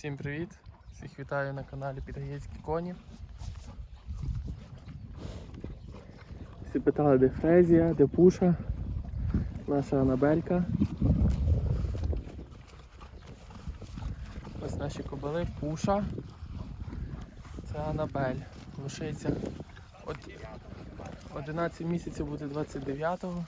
Всім привіт! Всіх вітаю на каналі Підгаєцькі коні. Всі питали, де Фрезія, де Пуша, наша Анабелька. Ось наші кобили, Пуша. Це Анабель. Лошиця. От 11 місяців буде 29-го.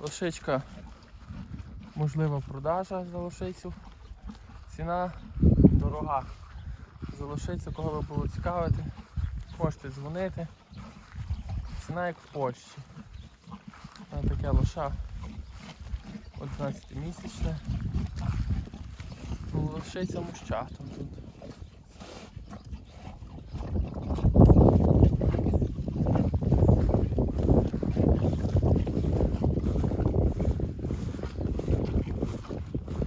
Лошичка можлива продажа за лошицю. Ціна дорога. За лошицю, кого ви було цікавити, можете дзвонити. Ціна як в Польщі. Ось таке лоша 11 місячне. Ну, Лошиця мущатом тут.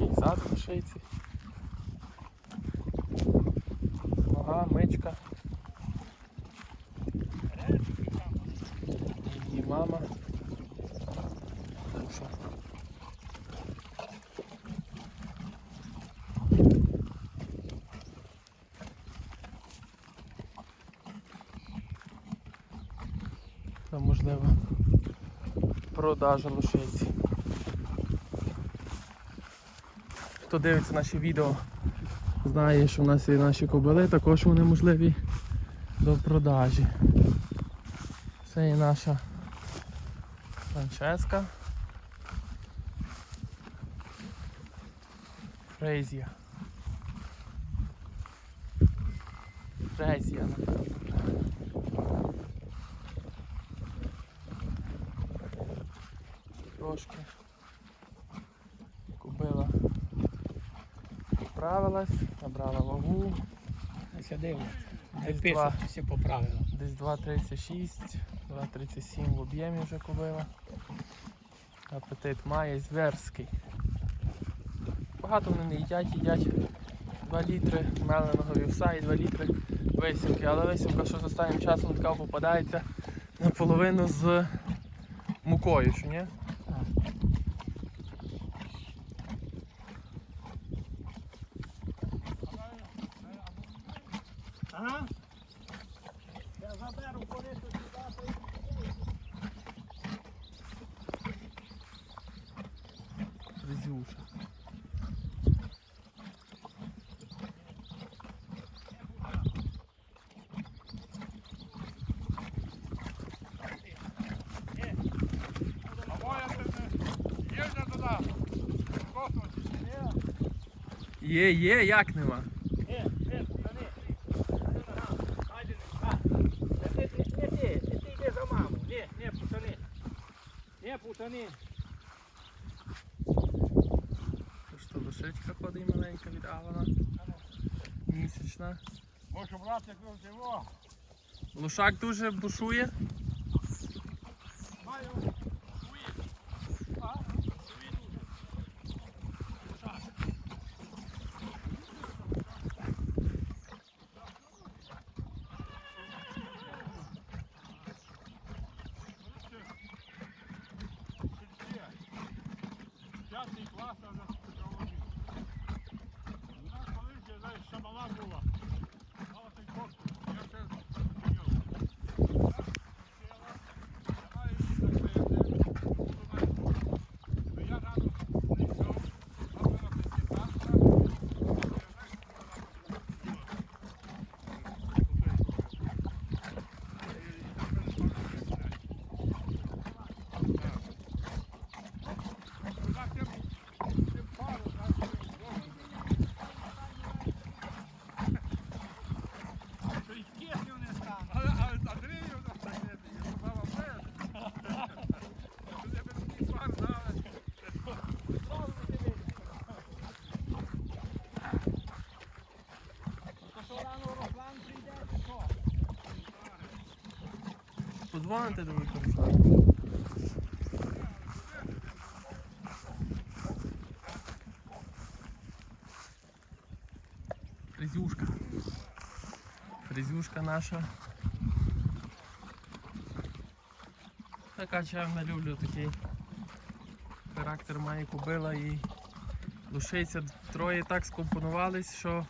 І зад лошиці. Нога, мичка. Її мама. Душа. Це можливо продажа лошиці. Хто дивиться наші відео, знає, що в нас є наші кобили, також вони можливі до продажі. Це є наша Франческа. Фрезія. Фрезія, напевно. Трошки купила поправилась, набрала вагу, Ось два. всі поправили. десь 2,36, 2,37 в об'ємі вже купила. Апетит має зверський. Багато вони не їдять, їдять 2 літри меленого вівса і 2 літри висівки. Але висівка, що з останнім часом така попадається наполовину з мукою, що ні? Ага. Я заберу кориту сюди. Фрезюша. Є, є, як нема. Е, е, путани. Хайде, а. Та ти, ти, не ти, ти, ти йди за маму. Ні, не, путани. Не, путани. Лошичка ходить маленька від Авана. Місячна. Можу брати його. Лошак дуже бушує. Маю. П'ятий клас, а вже психологія. У нас колись, я знаю, ще мала була. Мала той кошти. Я ще змінював. Я рано прийшов, а вона прийшла. Подзвоните до Руслан. Фрезюшка. Наша. Така чавна люблю такий характер має кобила і лошиця. Троє так скомпонувались, що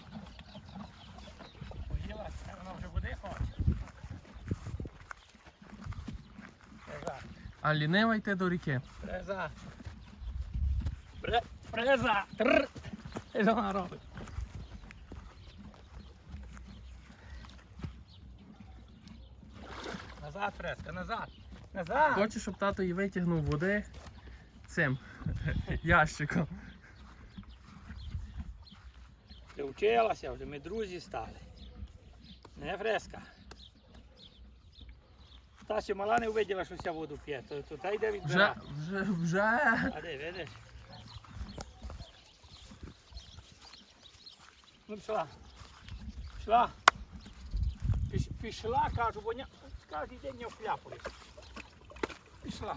А лінива йти до ріки. Фреза. Тррр. І що вона робить? Назад, фреска, назад. Назад. Хочу, щоб тато її витягнув води цим ящиком. Ти вчилася вже, ми друзі стали. Не фреска. Та ще мала не увиділа, що вся воду п'є, то, то та йде Вже, відбирати. вже, вже. А де, видиш? Ну пішла. Пішла. Піш, пішла, кажу, бо ня... кожен день не вкляпує. Пішла.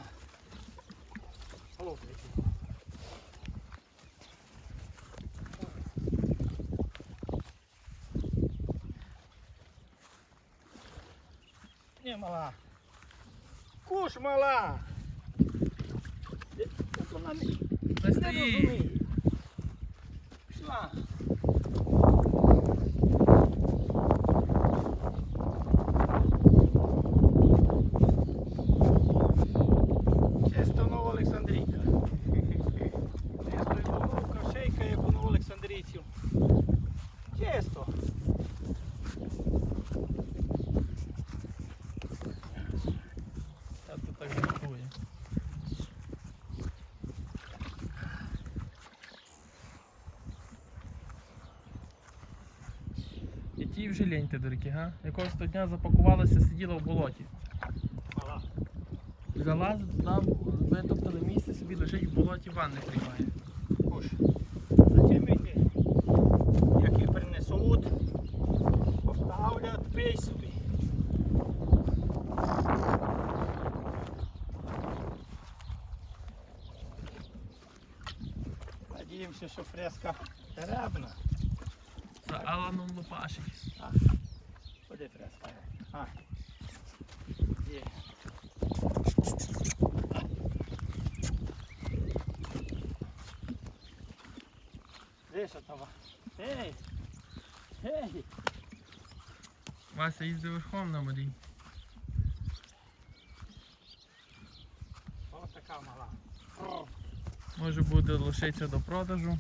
Летить. Не мала. Куш мала. Вона не, розуміє. Пішла. І вже ліньте до ріки, га? Якогось того дня запакувалася, сиділа в болоті. Залазить туди, витоптали місце, собі лежить в болоті, ванни приймає. Куш. Зачем йти? Як їх принесуть, поставлять, пий собі. Надіємося, що фреска рябна. За Аланом Лопашить. Куди фреска? А. Є. Там? Ей! Ей! Вася їздив верхом на воді. Ось така мала. Може буде лишитися до продажу.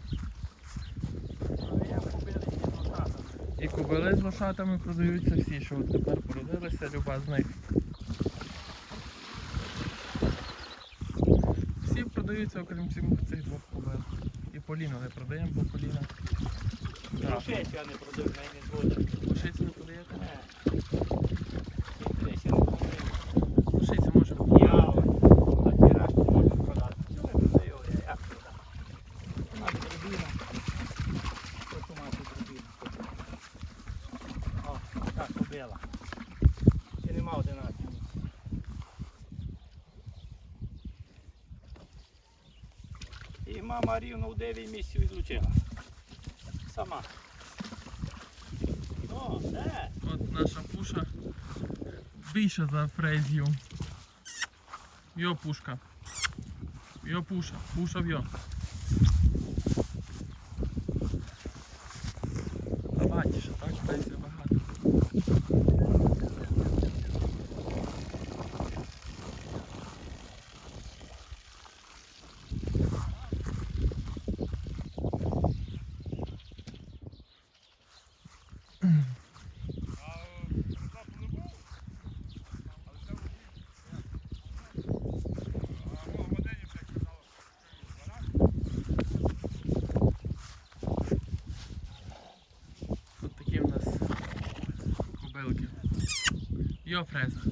І кобили з лошатами продаються всі, що от тепер породилися, люба з них. Всі продаються, окрім цих- двох кобил. І Поліну не продаємо, бо Поліна. Так. Я не продаю, мене не згоден. Лошицю не продаєте? Не. Інтересів не продаю. Лошиці може Я на тираж не можу продати. Чого не продаю? Я як продам? Мати дробіна. Хочу мати дробіна. О, кобила. Ще нема 11 місяців. І мама рівно в 9 місяців відлучила. Сама. О, де? От наша пуша більша за фрезію. Йо пушка. Йо пуша. Пуша в'йо. Багатіше, i oprezan.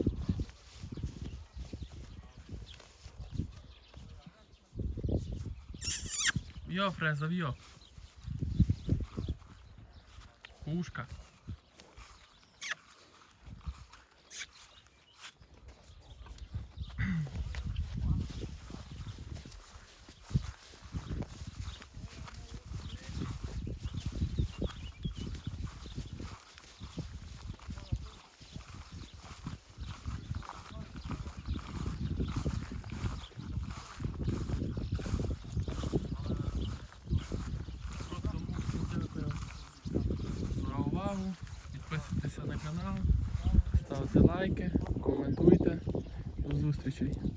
I Freza, i op. Puška. Лайки, коментуйте. До зустрічей.